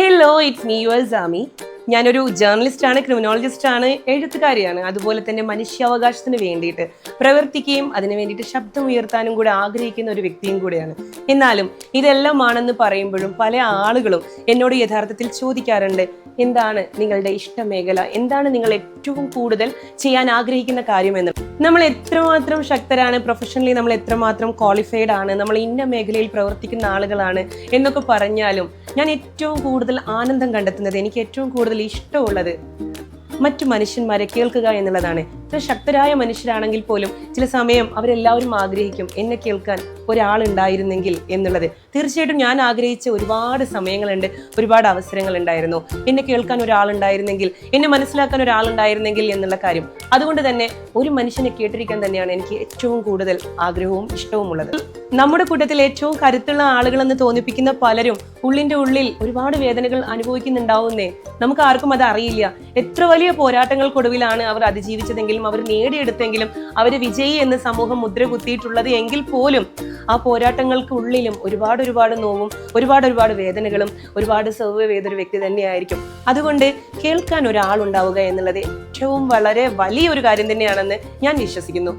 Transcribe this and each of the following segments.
Hello it's me you Sami ഞാനൊരു journalist ആണ് criminologist ആണ് എഴുത്തുകാരിയാണ്. അതുപോലെ തന്നെ മനുഷ്യാവകാശത്തിന് വേണ്ടിയിട്ട് പ്രവർത്തിക്കുകയും അതിനു വേണ്ടിയിട്ട് ശബ്ദം ഉയർത്താനും കൂടെ ആഗ്രഹിക്കുന്ന ഒരു വ്യക്തിയും കൂടെയാണ്. എന്നാലും ഇതെല്ലാം ആണെന്ന് പറയുമ്പോഴും പല ആളുകളും എന്നോട് യഥാർത്ഥത്തിൽ ചോദിക്കാറുണ്ട് എന്താണ് നിങ്ങളുടെ ഇഷ്ടമേഖല? എന്താണ് നിങ്ങൾ ഏറ്റവും കൂടുതൽ ചെയ്യാൻ ആഗ്രഹിക്കുന്ന കാര്യമെന്ന് നമ്മൾ എത്രമാത്രം ശക്തരാണ് പ്രൊഫഷണലി നമ്മൾ എത്രമാത്രം ക്വാളിഫൈഡ് ആണ് നമ്മൾ ഇന്ന മേഖലയിൽ പ്രവർത്തിക്കുന്ന ആളുകളാണ് എന്നൊക്കെ പറഞ്ഞാലും ഞാൻ ഏറ്റവും കൂടുതൽ ആനന്ദം കണ്ടെത്തുന്നത് എനിക്ക് ഏറ്റവും കൂടുതൽ ഇഷ്ടമുള്ളത് മറ്റു മനുഷ്യന്മാരെ കേൾക്കുക എന്നുള്ളതാണ്. ഇത്ര ശക്തരായ മനുഷ്യരാണെങ്കിൽ പോലും ചില സമയം അവരെല്ലാവരും ആഗ്രഹിക്കും എന്നെ കേൾക്കാൻ ഒരാളുണ്ടായിരുന്നെങ്കിൽ എന്നുള്ളത്. തീർച്ചയായിട്ടും ഞാൻ ആഗ്രഹിച്ച ഒരുപാട് സമയങ്ങളുണ്ട് ഒരുപാട് അവസരങ്ങൾ ഉണ്ടായിരുന്നു എന്നെ കേൾക്കാൻ ഒരാളുണ്ടായിരുന്നെങ്കിൽ എന്നെ മനസ്സിലാക്കാൻ ഒരാളുണ്ടായിരുന്നെങ്കിൽ എന്നുള്ള കാര്യം. അതുകൊണ്ട് തന്നെ ഒരു മനുഷ്യനെ കേട്ടിരിക്കാൻ തന്നെയാണ് എനിക്ക് ഏറ്റവും കൂടുതൽ ആഗ്രഹവും ഇഷ്ടവും ഉള്ളത് നമ്മുടെ കൂട്ടത്തിൽ ഏറ്റവും കരുത്തുള്ള ആളുകളെന്ന് തോന്നിപ്പിക്കുന്ന പലരും ഉള്ളിന്റെ ഉള്ളിൽ ഒരുപാട് വേദനകൾ അനുഭവിക്കുന്നുണ്ടാവുന്നേ. നമുക്ക് ആർക്കും അത് അറിയില്ല. എത്ര വലിയ പോരാട്ടങ്ങൾക്കൊടുവിലാണ് അവർ അതിജീവിച്ചതെങ്കിലും അവർ നേടിയെടുത്തെങ്കിലും അവർ വിജയി എന്ന് സമൂഹം മുദ്ര കുത്തിയിട്ടുള്ളത് എങ്കിൽ പോലും ആ പോരാട്ടങ്ങൾക്ക് ഉള്ളിലും ഒരുപാട് ഒരുപാട് നോവും ഒരുപാട് ഒരുപാട് വേദനകളും ഒരുപാട് സെർവ് ചെയ്തൊരു വ്യക്തി തന്നെയായിരിക്കും. അതുകൊണ്ട് കേൾക്കാൻ ഒരാളുണ്ടാവുക എന്നുള്ളത് ഏറ്റവും വളരെ വലിയൊരു കാര്യം തന്നെയാണെന്ന് ഞാൻ വിശ്വസിക്കുന്നു.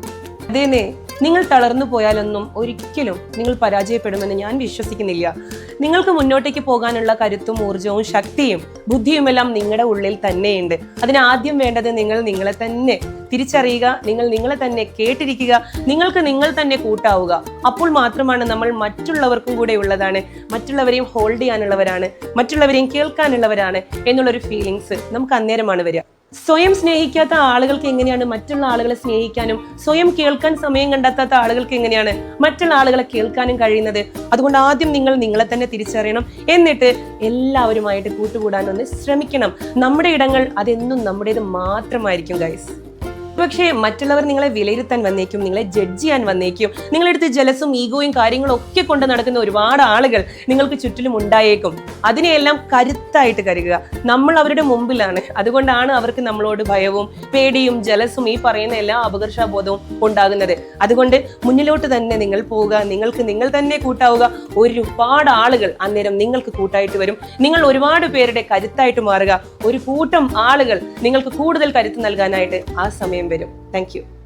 അതേനെ നിങ്ങൾ തളർന്നു പോയാലൊന്നും ഒരിക്കലും നിങ്ങൾ പരാജയപ്പെടുമെന്ന് ഞാൻ വിശ്വസിക്കുന്നില്ല. നിങ്ങൾക്ക് മുന്നോട്ടേക്ക് പോകാനുള്ള കരുത്തും ഊർജവും ശക്തിയും ബുദ്ധിയുമെല്ലാം നിങ്ങളുടെ ഉള്ളിൽ തന്നെയുണ്ട്. അതിന് ആദ്യം വേണ്ടത് നിങ്ങൾ നിങ്ങളെ തന്നെ തിരിച്ചറിയുക നിങ്ങൾ നിങ്ങളെ തന്നെ കേട്ടിരിക്കുക നിങ്ങൾക്ക് നിങ്ങൾ തന്നെ കൂട്ടാവുക. അപ്പോൾ മാത്രമാണ് നമ്മൾ മറ്റുള്ളവർക്കും കൂടെ ഉള്ളതാണ്. മറ്റുള്ളവരെയും ഹോൾഡ് ചെയ്യാനുള്ളവരാണ് മറ്റുള്ളവരെയും കേൾക്കാനുള്ളവരാണ് എന്നുള്ളൊരു ഫീലിങ്സ് നമുക്ക് അന്നേരമാണ് വരിക. സ്വയം സ്നേഹിക്കാത്ത ആളുകൾക്ക് എങ്ങനെയാണ് മറ്റുള്ള ആളുകളെ സ്നേഹിക്കാനും സ്വയം കേൾക്കാൻ സമയം കണ്ടെത്താത്ത ആളുകൾക്ക് എങ്ങനെയാണ് മറ്റുള്ള ആളുകളെ കേൾക്കാനും കഴിയുന്നത്? അതുകൊണ്ട് ആദ്യം നിങ്ങൾ നിങ്ങളെ തന്നെ തിരിച്ചറിയണം. എന്നിട്ട് എല്ലാവരുമായിട്ട് കൂട്ടുകൂടാൻ ഒന്ന് ശ്രമിക്കണം. നമ്മുടെ ഇടങ്ങൾ അതെന്നും നമ്മുടേത് മാത്രമായിരിക്കും ഗൈസ് പക്ഷേ മറ്റുള്ളവർ നിങ്ങളെ വിലയിരുത്താൻ വന്നേക്കും നിങ്ങളെ ജഡ്ജ് ചെയ്യാൻ വന്നേക്കും. നിങ്ങളെടുത്ത് ജലസും ഈഗോയും കാര്യങ്ങളും ഒക്കെ കൊണ്ട് നടക്കുന്ന ഒരുപാട് ആളുകൾ നിങ്ങൾക്ക് ചുറ്റിലും ഉണ്ടായേക്കും. അതിനെയെല്ലാം കരുത്തായിട്ട് കരുതുക. നമ്മൾ അവരുടെ മുമ്പിലാണ്. അതുകൊണ്ടാണ് അവർക്ക് നമ്മളോട് ഭയവും പേടിയും ജലസും ഈ പറയുന്ന എല്ലാ അപകർഷാബോധവും ഉണ്ടാകുന്നത്. അതുകൊണ്ട് മുന്നിലോട്ട് തന്നെ നിങ്ങൾ പോവുക. നിങ്ങൾക്ക് നിങ്ങൾ തന്നെ കൂട്ടാവുക. ഒരുപാട് ആളുകൾ അന്നേരം നിങ്ങൾക്ക് കൂട്ടായിട്ട് വരും. നിങ്ങൾ ഒരുപാട് പേരുടെ കരുത്തായിട്ട് മാറുക. ഒരു കൂട്ടം ആളുകൾ നിങ്ങൾക്ക് കൂടുതൽ കരുത്ത് നൽകാനായിട്ട് ആ സമയം വരും. താങ്ക്